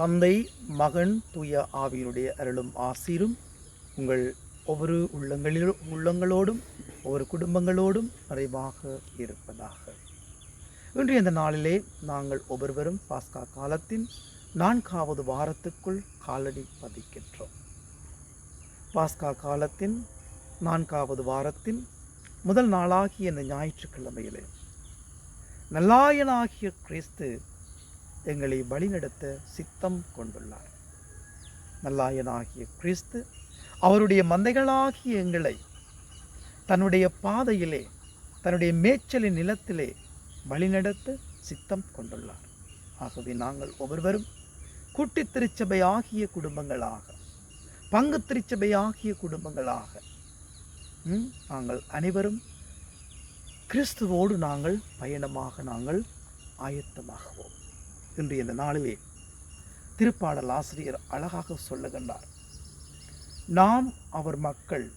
தந்தை மகன் தூய ஆவியினுடைய அருளும் ஆசீரும் உங்கள் ஒவ்வொரு உள்ளங்களிலும் உள்ளங்களோடும் ஒவ்வொரு குடும்பங்களோடும் நிறைவாக இருப்பதாக. இன்றைய இந்த நாளிலே நாங்கள் ஒவ்வொருவரும் பாஸ்கா காலத்தின் நான்காவது வாரத்துக்குள் காலடி பதிக்கின்றோம். பாஸ்கா காலத்தின் நான்காவது வாரத்தின் முதல் நாளாகிய இந்த ஞாயிற்றுக்கிழமையிலே நல்லாயனாகிய கிறிஸ்து எங்களை வழிநடத்த சித்தம் கொண்டுள்ளார். நல்லாயனாகிய கிறிஸ்து அவருடைய மந்தைகளாகிய எங்களை தன்னுடைய பாதையிலே தன்னுடைய மேய்ச்சலின் நிலத்திலே வழிநடத்த சித்தம் கொண்டுள்ளார். ஆகவே நாங்கள் ஒவ்வொருவரும் கூட்டி திருச்சபை ஆகிய குடும்பங்களாக பங்கு திருச்சபை ஆகிய குடும்பங்களாக ம், நாங்கள் அனைவரும் கிறிஸ்துவோடு நாங்கள் பயணமாக நாங்கள் ஆயத்தமாகுவோம். இருக்கின்ற இந்த நாளிலே திருப்பாடல் ஆசிரியர் அழகாக சொல்லுகின்றார். நாம் அவர் மக்கள்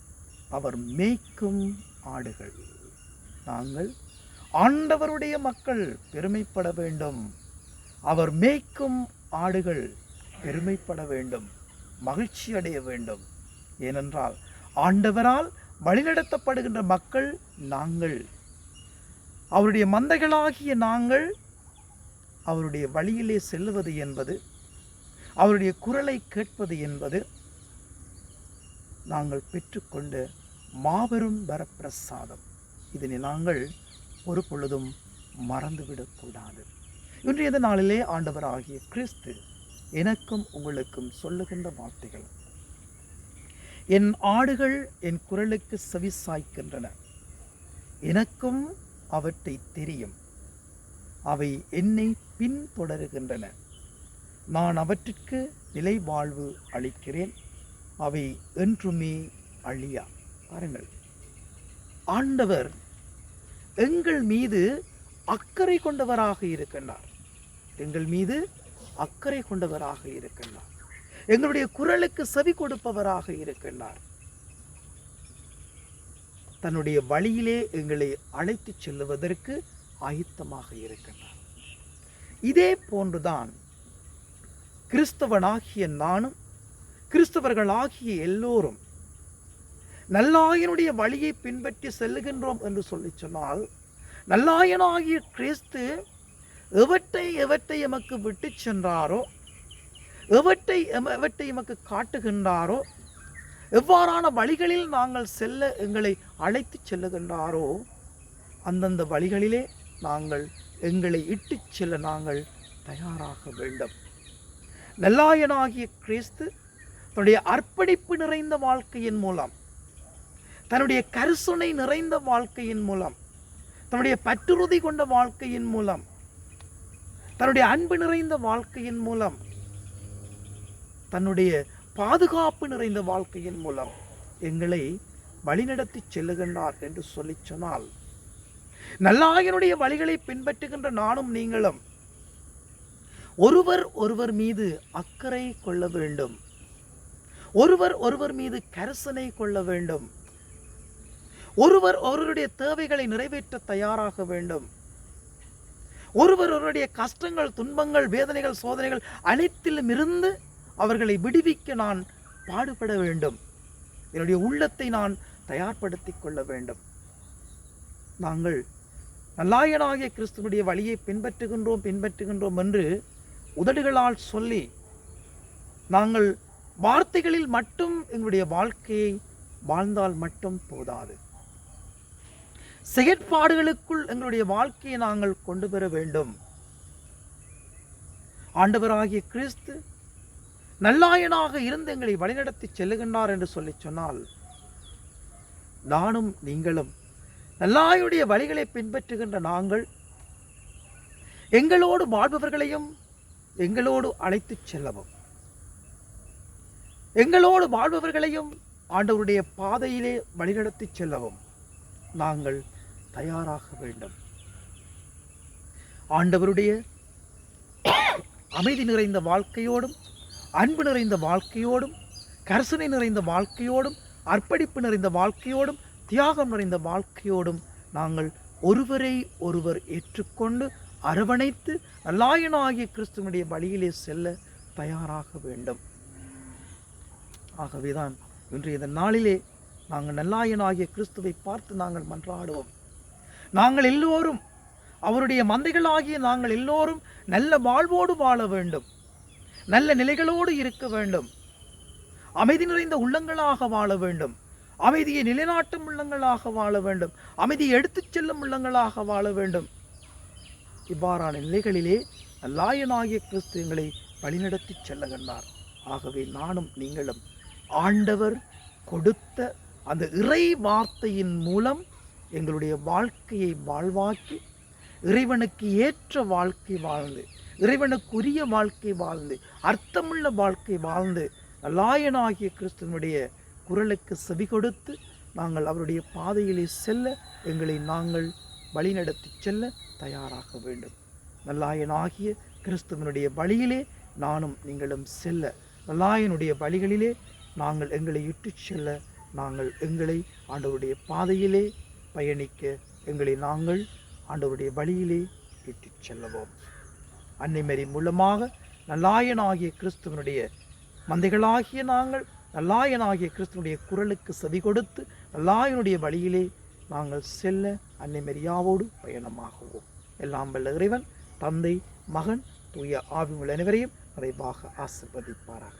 அவர் மேய்க்கும் ஆடுகள். நாங்கள் ஆண்டவருடைய மக்கள் பெருமைப்பட வேண்டும். அவர் மேய்க்கும் ஆடுகள் பெருமைப்பட வேண்டும். மகிழ்ச்சி அடைய வேண்டும். ஏனென்றால் ஆண்டவரால் வழிநடத்தப்படுகின்ற மக்கள் நாங்கள். அவருடைய மந்தைகளாகிய நாங்கள் அவருடைய வழியிலே செல்வது என்பது அவருடைய குரலை கேட்பது என்பது நாங்கள் பெற்றுக்கொண்ட மாபெரும் வரப்பிரசாதம். இதனை நாங்கள் ஒரு பொழுதும் மறந்துவிடக்கூடாது. இன்றைய நாளிலே ஆண்டவர் ஆகிய கிறிஸ்து எனக்கும் உங்களுக்கும் சொல்லுகின்ற வார்த்தைகள். என் ஆடுகள் என் குரலுக்கு செவிசாய்க்கின்றன. எனக்கும் அவற்றை தெரியும். அவை என்னை பின்தொடருகின்றன. நான் அவற்றிற்கு நிலை வாழ்வு அளிக்கிறேன். அவை என்றுமே அழியா. பாருங்கள். ஆண்டவர் எங்கள் மீது அக்கறை கொண்டவராக இருக்கின்றார். எங்கள் மீது அக்கறை கொண்டவராக இருக்கின்றார். எங்களுடைய குரலுக்கு செவி கொடுப்பவராக இருக்கின்றார். தன்னுடைய வழியிலே எங்களை அழைத்துச் செல்லுவதற்கு ஆயத்தமாக இருக்கின்றார். இதே போன்றுதான் கிறிஸ்தவனாகிய நானும் கிறிஸ்தவர்களாகிய எல்லோரும் நல்லாயனுடைய வழியை பின்பற்றி செல்லுகின்றோம் என்று சொல்லி சொன்னால் நல்லாயனாகிய கிறிஸ்து எவற்றை எவற்றை எமக்கு விட்டு சென்றாரோ எவற்றை எம- எவற்றை எமக்கு காட்டுகின்றாரோ எவ்வாறான வழிகளில் நாங்கள் செல்ல எங்களை அழைத்து செல்லுகின்றாரோ அந்தந்த வழிகளிலே நாங்கள் எங்களை இட்டுச் செல்ல நாங்கள் தயாராக வேண்டும். நல்லாயனாகிய கிறிஸ்து தன்னுடைய அர்ப்பணிப்பு நிறைந்த வாழ்க்கையின் மூலம் தன்னுடைய கருசுனை நிறைந்த வாழ்க்கையின் மூலம் தன்னுடைய பற்றுறுதி கொண்ட வாழ்க்கையின் மூலம் தன்னுடைய அன்பு நிறைந்த வாழ்க்கையின் மூலம் தன்னுடைய பாதுகாப்பு நிறைந்த வாழ்க்கையின் மூலம் எங்களை வழிநடத்தி செல்லுகின்றார் என்று சொல்லி சொன்னால் நல்லாயனுடைய வழிகளை பின்பற்றுகின்ற நானும் நீங்களும். ஒருவர் ஒருவர் மீது அக்கறை கொள்ள வேண்டும். ஒருவர் ஒருவர் மீது கரிசனை கொள்ள வேண்டும். ஒருவர் ஒருவருடைய தேவைகளை நிறைவேற்ற தயாராக வேண்டும். ஒருவர் ஒருவருடைய கஷ்டங்கள் துன்பங்கள் வேதனைகள் சோதனைகள் அனைத்திலும் இருந்து அவர்களை விடுவிக்க நான் பாடுபட வேண்டும். என்னுடைய உள்ளத்தை நான் தயார்படுத்திக் கொள்ள வேண்டும். நாங்கள் நல்லாயனாகிய கிறிஸ்துவனுடைய வழியை பின்பற்றுகின்றோம் பின்பற்றுகின்றோம் என்று உதடுகளால் சொல்லி நாங்கள் வார்த்தைகளில் மட்டும் எங்களுடைய வாழ்க்கையை வாழ்ந்தால் மட்டும் போதாது. செயற்பாடுகளுக்குள் எங்களுடைய வாழ்க்கையை நாங்கள் கொண்டு பெற வேண்டும். ஆண்டவராகிய கிறிஸ்து நல்லாயனாக இருந்து எங்களை வழிநடத்தி செல்லுகின்றார் என்று சொல்லி சொன்னால் நானும் நீங்களும் நல்லாயுடைய வழிகளை பின்பற்றுகின்ற நாங்கள் எங்களோடு வாழ்பவர்களையும் எங்களோடு அழைத்துச் செல்லவும். எங்களோடு வாழ்பவர்களையும் ஆண்டவருடைய பாதையிலே வழிநடத்திச் செல்லவும். நாங்கள் தயாராக வேண்டும். ஆண்டவருடைய அமைதி நிறைந்த வாழ்க்கையோடும் அன்பு நிறைந்த வாழ்க்கையோடும் கரிசனை நிறைந்த வாழ்க்கையோடும் அர்ப்பணிப்பு நிறைந்த வாழ்க்கையோடும் தியாகம் நிறைந்த வாழ்க்கையோடும் நாங்கள் ஒருவரை ஒருவர் ஏற்றுக்கொண்டு அரவணைத்து நல்லாயனாகிய கிறிஸ்துவனுடைய வழியிலே செல்ல தயாராக வேண்டும். ஆகவேதான் இன்றைய இந்த நாளிலே நாங்கள் நல்லாயனாகிய கிறிஸ்துவை பார்த்து நாங்கள் மன்றாடுவோம். நாங்கள் எல்லோரும் அவருடைய மந்தைகளாகிய நாங்கள் எல்லோரும் நல்ல வாழ்வோடு வாழ வேண்டும். நல்ல நிலைகளோடு இருக்க வேண்டும். அமைதி நிறைந்த உள்ளங்களாக வாழ வேண்டும். அமைதியை நிலைநாட்டும் உள்ளங்களாக வாழ வேண்டும். அமைதியை எடுத்துச் செல்லும் உள்ளங்களாக வாழ வேண்டும். இவ்வாறான நிலைகளிலே நல்லாயனாகிய கிறிஸ்து எங்களை வழிநடத்தி செல்லுகின்றார் ஆகவே நானும் நீங்களும் ஆண்டவர் கொடுத்த அந்த இறை வார்த்தையின் மூலம் எங்களுடைய வாழ்க்கையை வாழ்வாக்கி இறைவனுக்கு ஏற்ற வாழ்க்கை வாழ்ந்து இறைவனுக்குரிய வாழ்க்கை வாழ்ந்து அர்த்தமுள்ள வாழ்க்கை வாழ்ந்து நல்லாயனாகிய கிறிஸ்துவனுடைய குரலுக்கு செவி கொடுத்து நாங்கள் அவருடைய பாதையிலே செல்ல எங்களை நாங்கள் வழிநடத்தி செல்ல தயாராக வேண்டும். நல்லாயனாகிய கிறிஸ்துவனுடைய வழியிலே நானும் நீங்களும் செல்ல. நல்லாயனுடைய வழிகளிலே நாங்கள் எங்களை இட்டு செல்ல நாங்கள் எங்களை ஆண்டவருடைய பாதையிலே பயணிக்க எங்களை நாங்கள் ஆண்டவருடைய வழியிலே இட்டு செல்லவோம். அன்னைமரி மூலமாக நல்லாயனாகிய கிறிஸ்துவனுடைய மந்தைகளாகிய நாங்கள் நல்லாயனாகிய கிறிஸ்தனுடைய குரலுக்கு செவி கொடுத்து நல்லாயனுடைய வழியிலே நாங்கள் செல்ல அன்னை மரியாவோடு பயணமாகுவோம். எல்லாம் வல்ல இறைவன் தந்தை மகன் தூய ஆவிமுள்ள அனைவரையும் நிறைவாக ஆசிர்வதிப்பாராக.